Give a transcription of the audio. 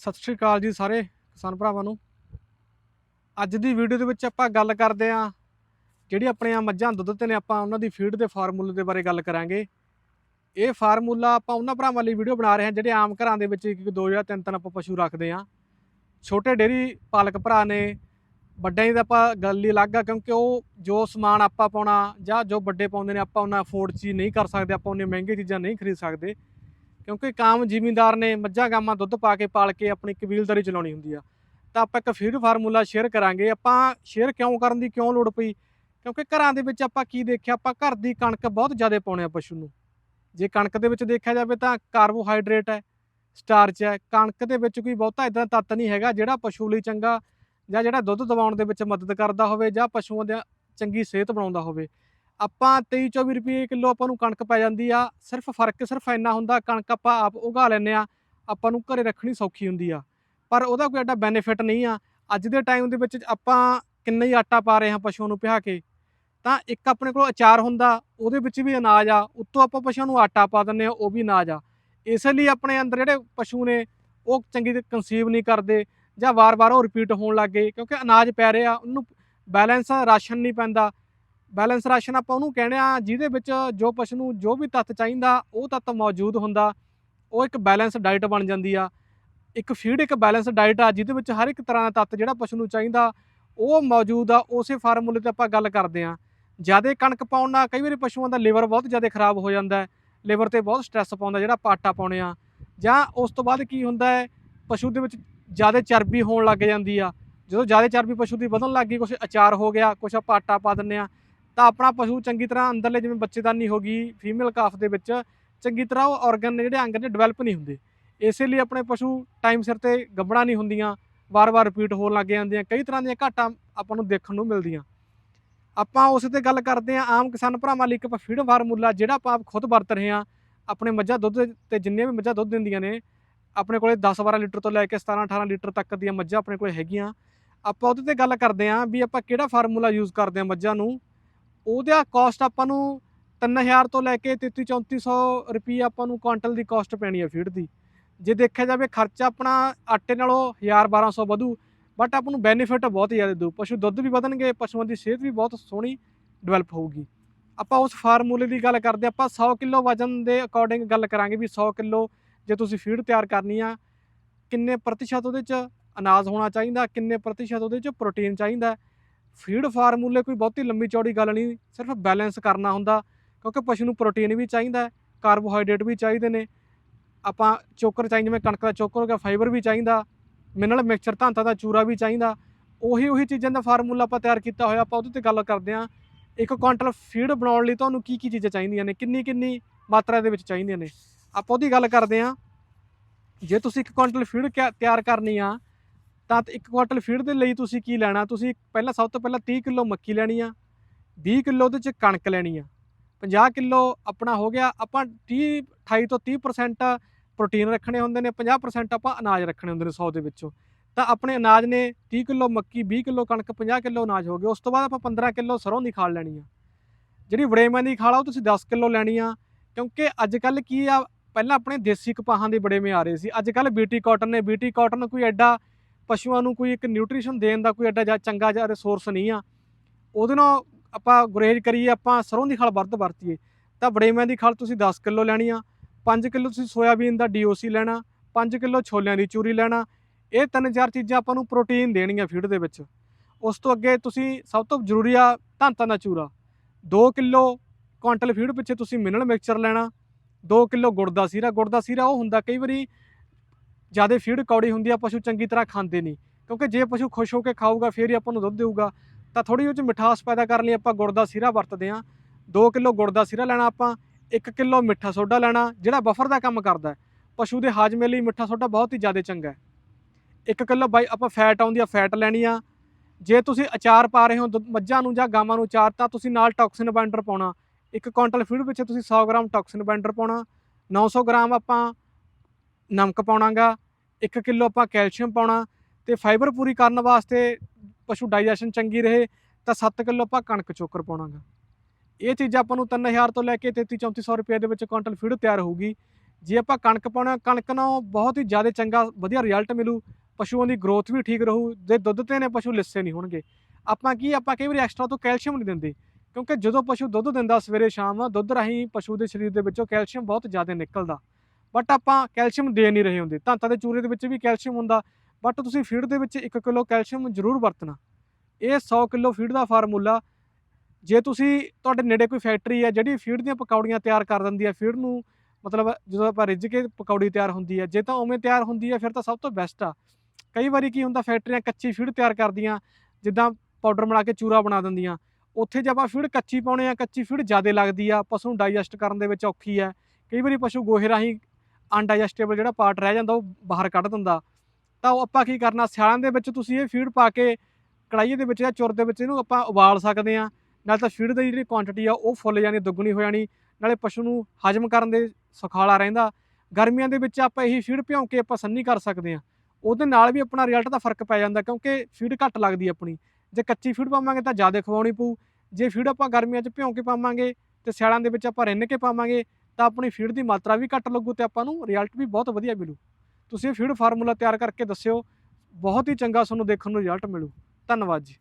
ਸਤਿ ਸ਼੍ਰੀ ਅਕਾਲ ਜੀ ਸਾਰੇ ਕਿਸਾਨ ਭਰਾਵਾਂ ਨੂੰ। ਅੱਜ ਦੀ ਵੀਡੀਓ ਦੇ ਵਿੱਚ ਆਪਾਂ ਗੱਲ ਕਰਦੇ ਆਂ ਜਿਹੜੀ ਆਪਣੀਆਂ ਮੱਝਾਂ ਦੁੱਧ ਤੇ ਨੇ ਆਪਾਂ ਉਹਨਾਂ ਦੀ ਫੀਡ ਦੇ ਫਾਰਮੂਲੇ ਦੇ ਬਾਰੇ ਗੱਲ ਕਰਾਂਗੇ। ਇਹ ਫਾਰਮੂਲਾ ਆਪਾਂ ਉਹਨਾਂ ਭਰਾਵਾਂ ਲਈ ਵੀਡੀਓ ਬਣਾ ਰਹੇ ਹਾਂ, ਜਿਹੜੇ ਆਮ ਘਰਾਂ ਦੇ ਵਿੱਚ ਇੱਕ ਇੱਕ ਦੋ ਜਾਂ ਤਿੰਨ ਤਿੰਨ ਆਪਾਂ ਪਸ਼ੂ ਰੱਖਦੇ ਆਂ ਛੋਟੇ ਡੇਰੀ ਪਾਲਕ ਭਰਾ ਨੇ, ਵੱਡਿਆਂ ਦੀ ਤਾਂ ਆਪਾਂ ਗੱਲ ਹੀ ਅਲੱਗ ਆ, ਕਿਉਂਕਿ ਉਹ ਜੋ ਸਮਾਨ ਆਪਾਂ ਪਾਉਣਾ ਜਾਂ ਜੋ ਵੱਡੇ ਪਾਉਂਦੇ ਨੇ ਆਪਾਂ ਉਹਨਾਂ ਅਫੋਰਡ ਚੀਜ਼ ਨਹੀਂ ਕਰ ਸਕਦੇ, ਆਪਾਂ ਉਹਨੇ ਮਹਿੰਗੀ ਚੀਜ਼ਾਂ ਨਹੀਂ ਖਰੀਦ ਸਕਦੇ। ਕਿਉਂਕਿ ਕਾਮ ਜ਼ਿਮੀਂਦਾਰ ਨੇ ਮੱਝਾਂ ਗਾਵਾਂ ਦੁੱਧ ਪਾ ਕੇ ਪਾਲ ਕੇ ਆਪਣੀ ਕਬੀਲਦਾਰੀ ਚਲਾਉਣੀ ਹੁੰਦੀ ਆ। ਤਾਂ ਆਪਾਂ ਇੱਕ ਫੀਡ ਫਾਰਮੂਲਾ ਸ਼ੇਅਰ ਕਰਾਂਗੇ। ਆਪਾਂ ਸ਼ੇਅਰ ਕਿਉਂ ਕਰਨ ਦੀ ਕਿਉਂ ਲੋੜ ਪਈ? ਕਿਉਂਕਿ ਘਰਾਂ ਦੇ ਵਿੱਚ ਆਪਾਂ ਕੀ ਦੇਖਿਆ? ਆਪਾਂ ਘਰ ਦੀ ਕਣਕ ਬਹੁਤ ਜ਼ਿਆਦਾ ਪਾਉਣੇ ਆ ਪਸ਼ੂ ਨੂੰ। ਜੇ ਕਣਕ ਦੇ ਵਿੱਚ ਦੇਖਿਆ ਜਾਵੇ ਤਾਂ ਕਾਰਬੋਹਾਈਡਰੇਟ ਹੈ ਸਟਾਰਚ ਹੈ। ਕਣਕ ਦੇ ਵਿੱਚ ਕੋਈ ਬਹੁਤਾ ਇਦਾਂ ਤੱਤ ਨਹੀਂ ਹੈਗਾ ਜਿਹੜਾ ਪਸ਼ੂ ਲਈ ਚੰਗਾ ਜਾਂ ਜਿਹੜਾ ਦੁੱਧ ਦਵਾਉਣ ਦੇ ਵਿੱਚ ਮਦਦ ਕਰਦਾ ਹੋਵੇ ਜਾਂ ਪਸ਼ੂਆਂ ਦੀ ਚੰਗੀ ਸਿਹਤ ਬਣਾਉਂਦਾ ਹੋਵੇ। ਆਪਾਂ 23 24 ਰੁਪਏ ਕਿਲੋ ਆਪਾਂ ਨੂੰ ਕਣਕ ਪੈ ਜਾਂਦੀ ਆ। ਸਿਰਫ ਫ਼ਰਕ ਸਿਰਫ ਇੰਨਾ ਹੁੰਦਾ, ਕਣਕ ਆਪਾਂ ਆਪ ਉਗਾ ਲੈਂਦੇ ਆ। ਆਪਾਂ ਨੂੰ ਘਰੇ ਰੱਖਣੀ ਸੌਖੀ ਹੁੰਦੀ ਆ। ਪਰ ਉਹਦਾ ਕੋਈ ਐਡਾ ਬੈਨੀਫਿਟ ਨਹੀਂ ਆ। ਅੱਜ ਦੇ ਟਾਈਮ ਦੇ ਵਿੱਚ ਆਪਾਂ ਕਿੰਨਾ ਹੀ ਆਟਾ ਪਾ ਰਹੇ ਹਾਂ ਪਸ਼ੂਆਂ ਨੂੰ ਪਿਹਾ ਕੇ। ਤਾਂ ਇੱਕ ਆਪਣੇ ਕੋਲ ਅਚਾਰ ਹੁੰਦਾ, ਉਹਦੇ ਵਿੱਚ ਵੀ ਅਨਾਜ ਆ। ਉੱਤੋਂ ਆਪਾਂ ਪਸ਼ੂਆਂ ਨੂੰ ਆਟਾ ਪਾ ਦਿੰਦੇ ਆ ਉਹ ਵੀ ਅਨਾਜ ਆ। ਇਸ ਲਈ ਆਪਣੇ ਅੰਦਰ ਜਿਹੜੇ ਪਸ਼ੂ ਨੇ, ਉਹ ਚੰਗੀ ਤਰ੍ਹਾਂ ਕਨਸੀਵ ਨਹੀਂ ਕਰਦੇ ਜਾਂ ਵਾਰ-ਵਾਰ ਉਹ ਰਿਪੀਟ ਹੋਣ ਲੱਗ ਗਏ। ਕਿਉਂਕਿ ਅਨਾਜ ਪੈ ਰਿਹਾ, ਉਹਨੂੰ ਬੈਲੈਂਸ ਰਾਸ਼ਨ ਨਹੀਂ ਪੈਂਦਾ। ਬੈਲੈਂਸ ਰਾਸ਼ਨ ਆਪਾਂ ਉਹਨੂੰ ਕਹਿੰਦੇ ਆ ਜਿਹਦੇ ਵਿੱਚ ਜੋ ਪਸ਼ੂ ਨੂੰ ਜੋ ਵੀ ਤੱਤ ਚਾਹੀਦਾ, ਉਹ ਤੱਤ ਮੌਜੂਦ ਹੁੰਦਾ। ਉਹ ਇੱਕ ਬੈਲੈਂਸ ਡਾਈਟ ਬਣ ਜਾਂਦੀ ਆ। ਇੱਕ ਫੀਡ, ਇੱਕ ਬੈਲੈਂਸ ਡਾਈਟ ਆ, ਜਿਹਦੇ ਵਿੱਚ ਹਰ ਇੱਕ ਤਰ੍ਹਾਂ ਦਾ ਤੱਤ ਜਿਹੜਾ ਪਸ਼ੂ ਨੂੰ ਚਾਹੀਦਾ, ਉਹ ਮੌਜੂਦ ਆ। ਉਸੇ ਫਾਰਮੂਲੇ ਤੇ ਆਪਾਂ ਗੱਲ ਕਰਦੇ ਆ ਜ਼ਿਆਦਾ ਕਣਕ ਪਾਉਣ ਨਾਲ ਕਈ ਵਾਰੀ ਪਸ਼ੂਆਂ ਦਾ ਲਿਵਰ ਬਹੁਤ ਜ਼ਿਆਦਾ ਖਰਾਬ ਹੋ ਜਾਂਦਾ ਹੈ। ਲਿਵਰ ਤੇ ਬਹੁਤ ਸਟ੍ਰੈਸ ਪਾਉਂਦਾ ਜਿਹੜਾ ਪਾਟਾ ਪਾਉਣੇ ਆ ਜਾਂ ਉਸ ਤੋਂ ਬਾਅਦ ਕੀ ਹੁੰਦਾ ਹੈ, ਪਸ਼ੂ ਦੇ ਵਿੱਚ ਜ਼ਿਆਦਾ ਚਰਬੀ ਹੋਣ ਲੱਗ ਜਾਂਦੀ ਆ। ਜਦੋਂ ਜ਼ਿਆਦਾ ਚਰਬੀ ਪਸ਼ੂ ਦੀ ਵਧਣ ਲੱਗ ਗਈ ਕੁਝ ਅਚਾਰ ਹੋ ਗਿਆ ਕੁਝ ਆਪਾਂ ਆਟਾ ਪਾ ਦਿੰਨੇ ਆ ਤਾਂ ਆਪਣਾ ਪਸ਼ੂ ਚੰਗੀ ਤਰ੍ਹਾਂ ਅੰਦਰਲੇ ਜਿਵੇਂ ਬੱਚੇਦਾਨੀ ਹੋ ਗਈ ਫੀਮੇਲ ਕਾਫ ਦੇ ਵਿੱਚ, ਚੰਗੀ ਤਰ੍ਹਾਂ ਉਹ ਆਰਗਨ ਨੇ ਜਿਹੜੇ ਅੰਗ ਨੇ ਡਿਵੈਲਪ ਨਹੀਂ ਹੁੰਦੇ। ਇਸੇ ਲਈ ਆਪਣੇ ਪਸ਼ੂ ਟਾਈਮ ਸਿਰ ਤੇ ਗੱਬੜਾ ਨਹੀਂ ਹੁੰਦੀਆਂ, ਵਾਰ-ਵਾਰ ਰਿਪੀਟ ਹੋਣ ਲੱਗ ਜਾਂਦੀਆਂ, ਕਈ ਤਰ੍ਹਾਂ ਦੀਆਂ ਘਾਟਾਂ ਆਪਾਂ ਨੂੰ ਦੇਖਣ ਨੂੰ ਮਿਲਦੀਆਂ। ਆਪਾਂ ਉਸ ਤੇ ਗੱਲ ਕਰਦੇ ਹਾਂ, ਆਮ ਕਿਸਾਨ ਭਰਾਵਾਂ ਲਈ ਇੱਕ ਆਪਾਂ ਫੀਡ ਫਾਰਮੂਲਾ ਜਿਹੜਾ ਆਪਾਂ ਆਪ ਖੁਦ ਵਰਤ ਰਹੇ ਹਾਂ, ਆਪਣੇ ਮੱਝਾਂ ਦੁੱਧ ਤੇ ਜਿੰਨੇ ਵੀ ਮੱਝਾਂ ਦੁੱਧ ਦਿੰਦੀਆਂ ਨੇ, ਆਪਣੇ ਕੋਲੇ 10-12 ਲੀਟਰ ਤੋਂ ਲੈ ਕੇ 17-18 ਲੀਟਰ ਤੱਕ ਦੀਆਂ ਮੱਝਾਂ ਆਪਣੇ ਕੋਲੇ ਹੈਗੀਆਂ। ਆਪਾਂ ਉਹਦੇ ਤੇ ਗੱਲ ਕਰਦੇ ਹਾਂ ਵੀ ਆਪਾਂ ਕਿਹੜਾ ਫਾਰਮੂਲਾ ਯੂਜ਼ ਕਰਦੇ ਹਾਂ ਮੱਝਾਂ ਨੂੰ ਉਹਦਾ ਕਾਸਟ ਆਪਾਂ ਨੂੰ 3000 ਤੋਂ ਲੈ ਕੇ 33-3400 ਰੁਪਏ ਆਪਾਂ ਨੂੰ ਕੁਆਂਟਲ ਦੀ ਕਾਸਟ ਪੈਣੀ ਹੈ ਫੀਡ ਦੀ। ਜੇ ਦੇਖਿਆ ਜਾਵੇ ਖਰਚਾ ਆਪਣਾ ਆਟੇ ਨਾਲੋਂ 1000-1200 ਵਧੂ ਬਟ ਆਪਾਂ ਨੂੰ ਬੈਨੀਫਿਟ ਬਹੁਤ ਜ਼ਿਆਦਾ ਦੂ ਪਸ਼ੂ ਦੁੱਧ ਵੀ ਵਧਣਗੇ, ਪਸ਼ੂਆਂ ਦੀ ਸਿਹਤ ਵੀ ਬਹੁਤ ਸੋਹਣੀ ਡਿਵੈਲਪ ਹੋਊਗੀ। ਆਪਾਂ ਉਸ ਫਾਰਮੂਲੇ ਦੀ ਗੱਲ ਕਰਦੇ ਆਪਾਂ 100 ਕਿਲੋ ਵਜਨ ਦੇ ਅਕੋਰਡਿੰਗ ਗੱਲ ਕਰਾਂਗੇ ਵੀ 100 ਕਿਲੋ ਜੇ ਤੁਸੀਂ ਫੀਡ ਤਿਆਰ ਕਰਨੀ ਆ, ਕਿੰਨੇ ਪ੍ਰਤੀਸ਼ਤ ਉਹਦੇ ਚ ਅਨਾਜ ਹੋਣਾ ਚਾਹੀਦਾ, ਕਿੰਨੇ ਪ੍ਰਤੀਸ਼ਤ ਉਹਦੇ ਚ ਪ੍ਰੋਟੀਨ ਚਾਹੀਦਾ ਫੀਡ ਫਾਰਮੂਲੇ ਕੋਈ ਬਹੁਤੀ ਲੰਮੀ ਚੌੜੀ ਗੱਲ ਨਹੀਂ, ਸਿਰਫ ਬੈਲੈਂਸ ਕਰਨਾ ਹੁੰਦਾ, ਕਿਉਂਕਿ ਪਸ਼ੂ ਨੂੰ ਪ੍ਰੋਟੀਨ ਵੀ ਚਾਹੀਦਾ ਹੈ ਕਾਰਬੋਹਾਈਡਰੇਟ ਵੀ ਚਾਹੀਦੇ ਨੇ। ਆਪਾਂ ਚੋਕਰ ਚਾਹੀਦੇ ਜਿਵੇਂ ਕਣਕ ਦਾ ਚੋਕਰ ਹੋ ਗਿਆ ਫਾਈਬਰ ਵੀ ਚਾਹੀਦਾ ਮਿਨਰਲ ਮਿਕਸਚਰ ਧਾਂਤਾ ਦਾ ਚੂਰਾ ਵੀ ਚਾਹੀਦਾ, ਉਹੀ ਉਹੀ ਚੀਜ਼ਾਂ ਦਾ ਫਾਰਮੂਲਾ ਆਪਾਂ ਤਿਆਰ ਕੀਤਾ ਹੋਇਆ, ਆਪਾਂ ਉਹਦੇ ਤੇ ਗੱਲ ਕਰਦੇ ਹਾਂ। ਇੱਕ ਕੁਆਂਟਲ ਫੀਡ ਬਣਾਉਣ ਲਈ ਤੁਹਾਨੂੰ ਕੀ ਕੀ ਚੀਜ਼ਾਂ ਚਾਹੀਦੀਆਂ ਨੇ, ਕਿੰਨੀ ਕਿੰਨੀ ਮਾਤਰਾ ਦੇ ਵਿੱਚ ਚਾਹੀਦੀਆਂ ਨੇ। ਆਪਾਂ ਉਹਦੀ ਗੱਲ ਕਰਦੇ ਹਾਂ। ਜੇ ਤੁਸੀਂ ਇੱਕ ਕੁਆਂਟਲ ਫੀਡ ਤਿਆਰ ਕਰਨੀ ਆ ਤਾਂ ਇੱਕ ਕੁਆਂਟਲ ਫੀਡ ਦੇ ਲਈ ਤੁਸੀਂ ਕੀ ਲੈਣਾ? ਤੁਸੀਂ ਪਹਿਲਾਂ ਸਭ ਤੋਂ ਪਹਿਲਾਂ 30 ਕਿਲੋ ਮੱਕੀ ਲੈਣੀ ਆ 20 ਕਿਲੋ ਉਹਦੇ ਚ ਕਣਕ ਲੈਣੀ ਆ। 50 ਕਿਲੋ ਆਪਣਾ ਹੋ ਗਿਆ, ਆਪਾਂ 30 28 ਤੋਂ 30% ਪ੍ਰੋਟੀਨ ਰੱਖਣੇ ਹੁੰਦੇ ਨੇ 50% ਆਪਾਂ ਅਨਾਜ ਰੱਖਣੇ ਹੁੰਦੇ ਨੇ 100 ਦੇ ਵਿੱਚੋਂ। ਤਾਂ ਆਪਣੇ ਅਨਾਜ ਨੇ 30 ਕਿਲੋ ਮੱਕੀ 20 ਕਿਲੋ ਕਣਕ 50 ਕਿਲੋ ਅਨਾਜ ਹੋ ਗਿਆ ਉਸ ਤੋਂ ਬਾਅਦ ਆਪਾਂ 15 ਕਿਲੋ ਸਰੋਂ ਦੀ ਖਾਲ ਲੈਣੀ ਆ। ਜਿਹੜੀ ਵੜੇਵੇਂ ਦੀ ਖਾਲ ਆ, ਉਹ ਤੁਸੀਂ 10 ਕਿਲੋ ਲੈਣੀ ਆ। ਕਿਉਂਕਿ ਅੱਜ ਕੱਲ ਕੀ ਆ, ਪਹਿਲਾਂ ਆਪਣੇ ਦੇਸੀ ਕਪਾਹਾਂ ਦੇ ਬੜੇਵੇਂ ਆ ਰਹੇ ਸੀ। ਅੱਜ ਕੱਲ ਬੀਟੀ ਕਾਟਨ ਨੇ, ਬੀਟੀ ਕਾਟਨ ਕੋਈ ਐਡਾ ਪਸ਼ੂਆਂ ਨੂੰ ਕੋਈ ਇੱਕ ਨਿਊਟ੍ਰੀਸ਼ਨ ਦੇਣ ਦਾ ਕੋਈ ਐਡਾ ਜਾਂ ਚੰਗਾ ਜਿਹਾ ਰਿਸੋਰਸ ਨਹੀਂ ਆ। ਉਹਦੇ ਨਾਲ ਆਪਾਂ ਗੁਰੇਜ ਕਰੀਏ, ਆਪਾਂ ਸਰੋਂ ਦੀ ਖਲ ਵਰਤ ਵਰਤੀਏ। ਤਾਂ ਬੜੇਵੇਂ ਦੀ ਖਲ ਤੁਸੀਂ 10 ਕਿਲੋ ਲੈਣੀ ਆ 5 ਕਿਲੋ ਤੁਸੀਂ ਸੋਇਆਬੀਨ ਦਾ ਡੀਓਸੀ ਲੈਣਾ 5 ਕਿਲੋ ਛੋਲਿਆਂ ਦੀ ਚੂਰੀ ਲੈਣਾ। ਇਹ ਤਿੰਨ ਚਾਰ ਚੀਜ਼ਾਂ ਆਪਾਂ ਨੂੰ ਪ੍ਰੋਟੀਨ ਦੇਣਗੀਆਂ ਫੀਡ ਦੇ ਵਿੱਚ। ਉਸ ਤੋਂ ਅੱਗੇ ਤੁਸੀਂ ਸਭ ਤੋਂ ਜ਼ਰੂਰੀ ਆ ਧਾਂਤਾਂ ਦਾ ਚੂਰਾ। 2 ਕਿਲੋ ਕੁਆਂਟਲ ਫੀਡ ਪਿੱਛੇ ਤੁਸੀਂ ਮਿਨਰਲ ਮਿਕਸਚਰ ਲੈਣਾ 2 ਕਿਲੋ ਗੁੜ ਦਾ ਸੀਰਾ। ਗੁੜ ਦਾ ਸੀਰਾ ਉਹ ਹੁੰਦਾ ਕਈ ਵਾਰੀ ਜ਼ਿਆਦਾ ਫੀਡ ਕੌੜੀ ਹੁੰਦੀ ਆ, ਪਸ਼ੂ ਚੰਗੀ ਤਰ੍ਹਾਂ ਖਾਂਦੇ ਨਹੀਂ। ਕਿਉਂਕਿ ਜੇ ਪਸ਼ੂ ਖੁਸ਼ ਹੋ ਕੇ ਖਾਊਗਾ, ਫੇਰ ਹੀ ਆਪਾਂ ਨੂੰ ਦੁੱਧ ਦੇਊਗਾ। ਤਾਂ ਥੋੜੀ ਉਹ ਚ ਮਿਠਾਸ ਪੈਦਾ ਕਰਨ ਲਈ ਆਪਾਂ ਗੁੜ ਦਾ ਸੀਰਾ ਵਰਤਦੇ ਆ 2 ਕਿਲੋ ਗੁੜ ਦਾ ਸੀਰਾ ਲੈਣਾ ਆਪਾਂ 1 ਕਿਲੋ ਮਿੱਠਾ ਸੋਡਾ ਲੈਣਾ, ਜਿਹੜਾ ਬਫਰ ਦਾ ਕੰਮ ਕਰਦਾ ਪਸ਼ੂ ਦੇ ਹਾਜ਼ਮੇ ਲਈ ਮਿੱਠਾ ਸੋਡਾ ਬਹੁਤ ਹੀ ਜ਼ਿਆਦਾ ਚੰਗਾ ਹੈ। 1 ਕਿਲੋ ਬਾਈ, ਆਪਾਂ ਫੈਟ ਆਉਂਦੀ ਆ ਫੈਟ ਲੈਣੀ ਆ। ਜੇ ਤੁਸੀਂ ਅਚਾਰ ਪਾ ਰਹੇ ਹੋ, ਦੁੱਧ- ਮੱਝਾਂ ਨੂੰ ਜਾਂ ਗਾਵਾਂ ਨੂੰ ਅਚਾਰ, ਤਾਂ ਤੁਸੀਂ ਨਾਲ ਟੌਕਸਿਨ ਬਾਈਂਡਰ ਪਾਉਣਾ। ਇੱਕ ਕੁਆਂਟਲ ਫੀਡ ਵਿੱਚ ਤੁਸੀਂ 100 ਗ੍ਰਾਮ ਟੌਕਸਿਨ ਬਾਈਂਡਰ ਪਾਉਣਾ। 900 ਗ੍ਰਾਮ ਆਪਾਂ ਨਮਕ ਪਾਉਣਾਗਾ। 1 ਕਿਲੋ ਆਪਾਂ ਕੈਲਸ਼ੀਅਮ ਪਾਉਣਾ ਤੇ ਫਾਈਬਰ ਪੂਰੀ ਕਰਨ ਵਾਸਤੇ ਪਸ਼ੂ ਡਾਈਜੈਸ਼ਨ ਚੰਗੀ ਰਹੇ, ਤਾਂ 7 ਕਿਲੋ ਆਪਾਂ ਕਣਕ ਚੋਕਰ ਪਾਉਣਾਗਾ। ਇਹ ਚੀਜ਼ਾਂ ਆਪਾਂ ਨੂੰ 3000 ਤੋਂ ਲੈ ਕੇ 33 3400 ਰੁਪਏ ਦੇ ਵਿੱਚ ਕੁਇੰਟਲ ਫੀਡ ਤਿਆਰ ਹੋਊਗੀ। ਜੇ ਆਪਾਂ ਕਣਕ ਪਾਉਣਾ, ਕਣਕ ਨਾਲ ਬਹੁਤ ਹੀ ਜ਼ਿਆਦਾ ਚੰਗਾ, ਵਧੀਆ ਰਿਜ਼ਲਟ ਮਿਲੂ, ਪਸ਼ੂਆਂ ਦੀ ਗਰੋਥ ਵੀ ਠੀਕ ਰਹੂ, ਜੇ ਦੁੱਧ ਤੇ ਨੇ ਪਸ਼ੂ ਲਿੱਸੇ ਨਹੀਂ ਹੋਣਗੇ। ਆਪਾਂ ਕੀ, ਆਪਾਂ ਕਈ ਵਾਰੀ ਐਕਸਟਰਾ ਤੋਂ ਕੈਲਸ਼ੀਅਮ ਨਹੀਂ ਦਿੰਦੇ, ਕਿਉਂਕਿ ਜਦੋਂ ਪਸ਼ੂ ਦੁੱਧ ਦਿੰਦਾ ਸਵੇਰੇ ਸ਼ਾਮ, ਦੁੱਧ ਰਾਹੀਂ ਪਸ਼ੂ ਦੇ ਸਰੀਰ ਦੇ ਵਿੱਚੋਂ ਕੈਲਸ਼ੀਅਮ ਬਹੁਤ ਜ਼ਿਆਦਾ ਨਿਕਲਦਾ। ਬਟ ਆਪਾਂ ਕੈਲਸ਼ੀਅਮ ਦੇ ਨਹੀਂ ਰਹੇ ਹੁੰਦੇ। ਧਾਤਾਂ ਦੇ ਚੂਰੇ ਦੇ ਵਿੱਚ ਵੀ ਕੈਲਸ਼ੀਅਮ ਹੁੰਦਾ। ਬਟ ਤੁਸੀਂ ਫੀਡ ਦੇ ਵਿੱਚ 1 ਕਿਲੋ ਕੈਲਸ਼ੀਅਮ ਜ਼ਰੂਰ ਵਰਤਣਾ। ਇਹ 100 ਕਿਲੋ ਫੀਡ ਦਾ ਫਾਰਮੂਲਾ। ਜੇ ਤੁਸੀਂ ਤੁਹਾਡੇ ਨੇੜੇ ਕੋਈ ਫੈਕਟਰੀ ਹੈ, ਜਿਹੜੀ ਫੀਡ ਦੀਆਂ ਪਕੌੜੀਆਂ ਤਿਆਰ ਕਰ ਦਿੰਦੀ ਹੈ ਫੀਡ ਨੂੰ ਮਤਲਬ ਜਦੋਂ ਆਪਾਂ ਰਿੱਝ ਕੇ ਪਕੌੜੀ ਤਿਆਰ ਹੁੰਦੀ ਹੈ, ਜੇ ਤਾਂ ਉਵੇਂ ਤਿਆਰ ਹੁੰਦੀ ਹੈ, ਫਿਰ ਤਾਂ ਸਭ ਤੋਂ ਬੈਸਟ ਆ। ਕਈ ਵਾਰੀ ਕੀ ਹੁੰਦਾ ਫੈਕਟਰੀਆਂ ਕੱਚੀ ਫੀਡ ਤਿਆਰ ਕਰਦੀਆਂ, ਜਿੱਦਾਂ ਪਾਊਡਰ ਬਣਾ ਕੇ ਚੂਰਾ ਬਣਾ ਦਿੰਦੀਆਂ। ਉੱਥੇ ਜੇ ਆਪਾਂ ਫੀਡ ਕੱਚੀ ਪਾਉਣੇ ਆ, ਕੱਚੀ ਫੀਡ ਜ਼ਿਆਦਾ ਲੱਗਦੀ ਆ, ਪਸ਼ੂ ਨੂੰ ਡਾਈਜੈਸਟ ਕਰਨ ਦੇ ਵਿੱਚ ਔਖੀ ਹੈ। ਕਈ ਵਾਰੀ ਪਸ਼ੂ ਗੋਹੇ ਰਾਹੀਂ ਅਨਡਾਈਜੈਸਟੇਬਲ ਜਿਹੜਾ ਪਾਰਟ ਰਹਿ ਜਾਂਦਾ ਉਹ ਬਾਹਰ ਕੱਢ ਦਿੰਦਾ। ਤਾਂ ਉਹ ਆਪਾਂ ਕੀ ਕਰਨਾ, ਸਿਆਲਾਂ ਦੇ ਵਿੱਚ ਤੁਸੀਂ ਇਹ ਫੀਡ ਪਾ ਕੇ ਕੜਾਈ ਦੇ ਵਿੱਚ ਜਾਂ ਚੁਰ ਦੇ ਵਿੱਚ ਇਹਨੂੰ ਆਪਾਂ ਉਬਾਲ ਸਕਦੇ ਆ ਨਾਲ ਤਾਂ ਫੀਡ ਦੀ ਜਿਹੜੀ ਕੁਆਂਟੀਟੀ ਆ ਉਹ ਫੁੱਲ ਜਾਣੀ, ਦੁੱਗਣੀ ਹੋ ਜਾਣੀ, ਨਾਲੇ ਪਸ਼ੂ ਨੂੰ ਹਜਮ ਕਰਨ ਦੇ ਸੁਖਾਲਾ ਰਹਿੰਦਾ। ਗਰਮੀਆਂ ਦੇ ਵਿੱਚ ਆਪਾਂ ਇਹੀ ਫੀਡ ਭਿਉਂ ਕੇ ਆਪਾਂ ਸੰਨੀ ਕਰ ਸਕਦੇ ਆ ਉਹਦੇ ਨਾਲ ਵੀ ਆਪਣਾ ਰਿਜ਼ਲਟ ਦਾ ਫ਼ਰਕ ਪੈ ਜਾਂਦਾ ਕਿਉਂਕਿ ਫੀਡ ਘੱਟ ਲੱਗਦੀ ਆਪਣੀ। ਜੇ ਕੱਚੀ ਫੀਡ ਪਾਵਾਂਗੇ ਤਾਂ ਜ਼ਿਆਦਾ ਖਵਾਉਣੀ ਪਊ। ਜੇ ਫੀਡ ਆਪਾਂ ਗਰਮੀਆਂ 'ਚ ਭਿਉਂ ਕੇ ਪਾਵਾਂਗੇ ਤੇ ਸਿਆਲਾਂ ਦੇ ਵਿੱਚ ਆਪਾਂ ਰਿੰਨ ਕੇ ਪਾਵਾਂਗੇ ਤਾਂ ਆਪਣੀ ਫੀਡ ਦੀ ਮਾਤਰਾ ਵੀ ਘੱਟ ਲੱਗੂ ਤੇ ਆਪਾਂ ਨੂੰ ਰਿਜ਼ਲਟ ਵੀ ਬਹੁਤ ਵਧੀਆ ਮਿਲੂ। ਤੁਸੀਂ ਫੀਡ ਫਾਰਮੂਲਾ ਤਿਆਰ ਕਰਕੇ ਦੱਸਿਓ, ਬਹੁਤ ਹੀ ਚੰਗਾ ਤੁਹਾਨੂੰ ਦੇਖਣ ਨੂੰ ਰਿਜ਼ਲਟ ਮਿਲੂ। ਧੰਨਵਾਦ ਜੀ।